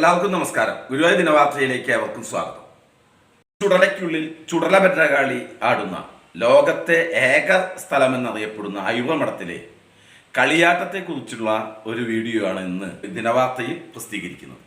എല്ലാവർക്കും നമസ്കാരം. ഗുരുവായൂർ ദിനവാർത്തയിലേക്ക് അവർക്കും സ്വാഗതം. ചുടലയ്ക്കുള്ളിൽ ചുടല ഭദ്രകാളി ആടുന്ന ലോകത്തെ ഏക സ്ഥലമെന്നറിയപ്പെടുന്ന അയുവമഠത്തിലെ കളിയാട്ടത്തെക്കുറിച്ചുള്ള ഒരു വീഡിയോ ആണ് ഇന്ന് ദിനവാർത്തയിൽ പ്രസിദ്ധീകരിക്കുന്നത്.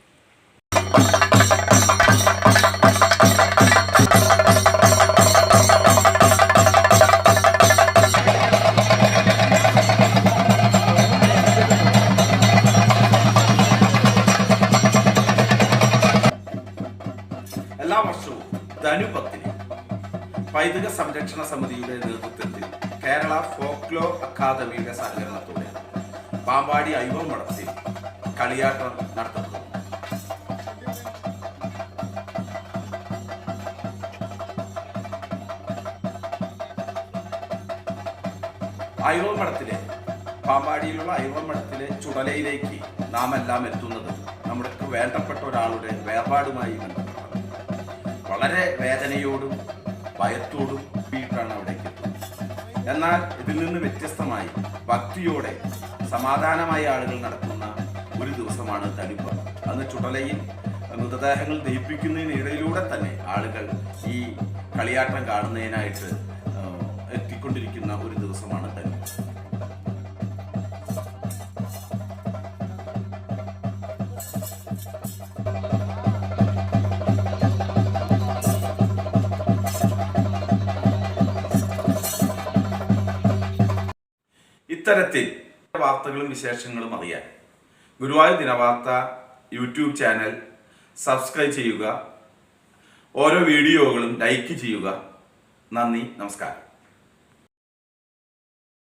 എല്ലാ വർഷവും ധനുപത്തിന് പൈതൃക സംരക്ഷണ സമിതിയുടെ നേതൃത്വത്തിൽ കേരള ഫോക്ലോ അക്കാദമിയുടെ സഹകരണത്തോടെ പാമ്പാടി ഐവം മഠത്തിൽ കളിയാട്ടം നടത്തപ്പെടുന്നു ഐവം മഠത്തിലെ പാമ്പാടിയിലുള്ള ഐവം മഠത്തിലെ ചുടലയിലേക്ക് നാം എല്ലാം എത്തുന്നത് നമ്മുടെ വേണ്ടപ്പെട്ട ഒരാളുടെ വേർപാടുമായി ബന്ധപ്പെട്ടാണ്. വളരെ വേദനയോടും ഭയത്തോടും കൂടിയിട്ടാണ് അവിടേക്ക് എന്നാൽ ഇതിൽ നിന്ന് വ്യത്യസ്തമായി ഭക്തിയോടെ സമാധാനമായ ആളുകൾ നടത്തുന്ന ഒരു ദിവസമാണ് തനിപ്പ. അന്ന് ചുടലയിൽ മൃതദേഹങ്ങൾ ദഹിപ്പിക്കുന്നതിനിടയിലൂടെ തന്നെ ആളുകൾ ഈ കളിയാട്ടം കാണുന്നതിനായിട്ട് ഇത്തരത്തിൽ വാർത്തകളും വിശേഷങ്ങളും അറിയാൻ Guruvayur Dinavartha YouTube channel subscribe ചെയ്യുക. ഓരോ വീഡിയോകളും ലൈക്ക് ചെയ്യുക. നന്ദി നമസ്കാരം.